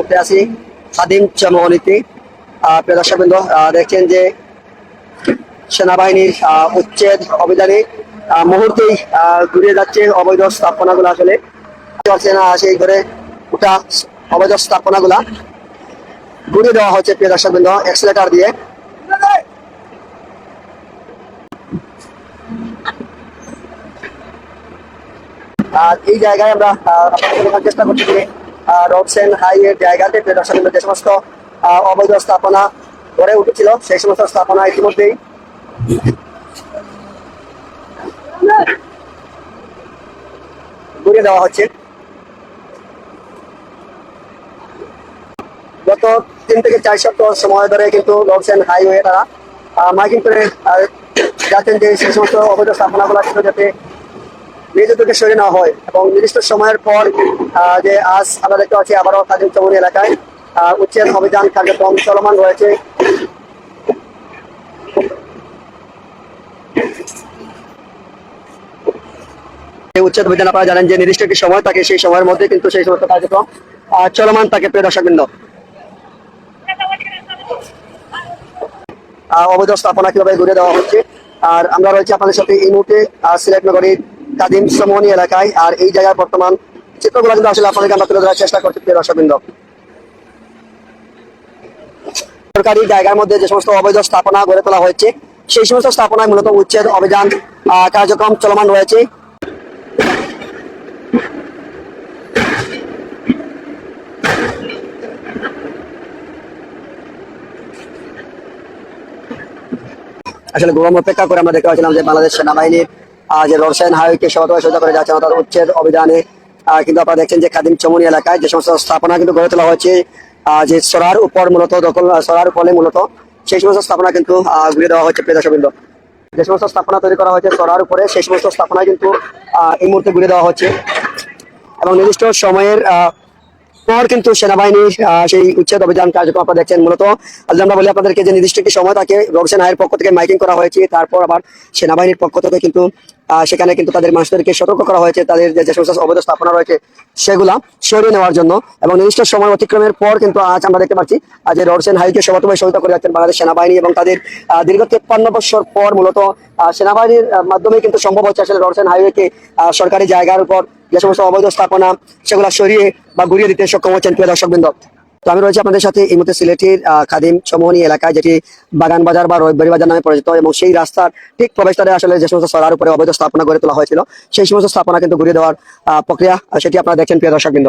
মুহূর্তে আছি খাদিম চমহলিতে প্রিয় দর্শকবৃন্দ দেখছেন যে সেনাবাহিনীর উচ্ছেদ অভিযানে মুহূর্তেই ঘুরে যাচ্ছে অবৈধ স্থাপনাগুলো আসলে। পারছে না সেই ঘরে ওটা অবৈধ স্থাপনাগুলা। ঘুরে দেওয়া হচ্ছে, প্রিয় দর্শকবৃন্দ এক্সিলেটার দিয়ে। আর এই জায়গায় আমরা চেষ্টা করছি যে রোডসেন হাইওয়ে জায়গাতে প্রিয় দর্শকবৃন্দ যে সমস্ত অবৈধ স্থাপনা গড়ে উঠেছিল, সেই সমস্ত স্থাপনা ইতিমধ্যেই ঘুরিয়ে দেওয়া হচ্ছে। গত তিন থেকে চার সপ্তাহ সময় ধরে কিন্তু রোডসেন হাইওয়ে তারা। মাইকিং করে যাচ্ছেন যে সেই সমস্ত অবৈধ স্থাপনাগুলো ছিল যাতে নিজে থেকে সরিয়ে নেওয়া হয় এবং নির্দিষ্ট সময়ের পর যে আজ আমরা দেখতে পাচ্ছি আবারও কাজিম চমনি এলাকায় উচ্ছেদ অভিযান কার্যক্রম চলমান রয়েছে। উচ্ছেদ অভিযান আপনারা জানেন যে নির্দিষ্ট একটি সময় থাকে, সেই সময়ের মধ্যে কিন্তু সেই সমস্ত কার্যক্রম চলমান থাকে, প্রিয় দর্শকবৃন্দ। অবৈধ স্থাপনা কীভাবে ঘুরে দেওয়া হচ্ছে? আর আমরা রয়েছে আপনাদের সাথে এই মুহূর্তে সিলেট নগরীর কাদিম সমনি এলাকায় আর এই জায়গার বর্তমান চিত্রগুলো কিন্তু আসলে আপনাদেরকে আমরা তুলে ধরার চেষ্টা করছি, প্রিয় দর্শকবৃন্দ। সরকারি জায়গার মধ্যে যে সমস্ত অবৈধ স্থাপনা গড়ে তোলা হয়েছে, সেই সমস্ত স্থাপনায় মূলত উচ্ছেদ, অভিযান কার্যক্রম চলমান রয়েছে। আসলে গরম অপেক্ষা করে আমরা দেখতে পাচ্ছিলাম যে বাংলাদেশ সেনাবাহিনীর যে রসায়ন হাইওয়েকে সতর্ক সহযোগিতা করে যাচ্ছে তার উচ্ছেদ অভিযানে। কিন্তু আপনারা দেখছেন যে খাদিম চমনি এলাকায় যে সমস্ত স্থাপনা কিন্তু গড়ে তোলা হয়েছে যে সরার উপর মূলত দখল সরার ফলে মূলত সেই সমস্ত স্থাপনা কিন্তু ঘুরে দেওয়া হচ্ছে প্রিয় দর্শকবৃন্দ। যে সমস্ত স্থাপনা তৈরি করা হয়েছে সরার উপরে, সেই সমস্ত স্থাপনা কিন্তু এই মুহূর্তে ঘুরে দেওয়া হচ্ছে। এবং নির্দিষ্ট সময়ের পর কিন্তু সেনাবাহিনী সেই উচ্ছেদ অভিযান কার্যক্রম আপনারা দেখছেন। মূলত আমরা বলি আপনাদেরকে যে নির্দিষ্ট একটি সময় তাকে রবসেন আয়ের পক্ষ থেকে মাইকিং করা হয়েছে, তারপর আবার সেনাবাহিনীর পক্ষ থেকে কিন্তু সেখানে কিন্তু তাদের মানুষদেরকে সতর্ক করা হয়েছে, তাদের যে সমস্ত অবৈধ স্থাপনা রয়েছে সেগুলা সরিয়ে নেওয়ার জন্য এবং নির্দিষ্ট সময় অতিক্রমের পর কিন্তু আজ আমরা দেখতে পাচ্ছি যে রডসেন হাইকে সমাতভাবে সহিতা করে যাচ্ছেন বাংলাদেশ সেনাবাহিনী এবং তাদের দীর্ঘ তেপ্পান্ন বছর পর মূলত সেনাবাহিনীর মাধ্যমে কিন্তু সম্ভব হচ্ছে আসলে রডসেন হাইওয়েকে সরকারি জায়গার উপর যে সমস্ত অবৈধ স্থাপনা সেগুলো সরিয়ে বা ঘুরিয়ে দিতে সক্ষম হচ্ছেন প্রিয় দর্শকবৃন্দ। তো আমি রয়েছে আপনাদের সাথে এই মুহূর্তে সিলেটের খাদিম চমোহনী এলাকায়, যেটি বাগান বাজার বা রৈবারি বাজার নামে পরিচিত এবং সেই রাস্তার ঠিক প্রবেশদ্বারে আসলে যে সমস্ত সরার উপরে অবৈধ স্থাপনা গড়ে তোলা হয়েছিল, সেই সমস্ত স্থাপনা কিন্তু ঘুরিয়ে দেওয়ার প্রক্রিয়া সেটি আপনারা দেখছেন প্রিয় দর্শকবৃন্দ।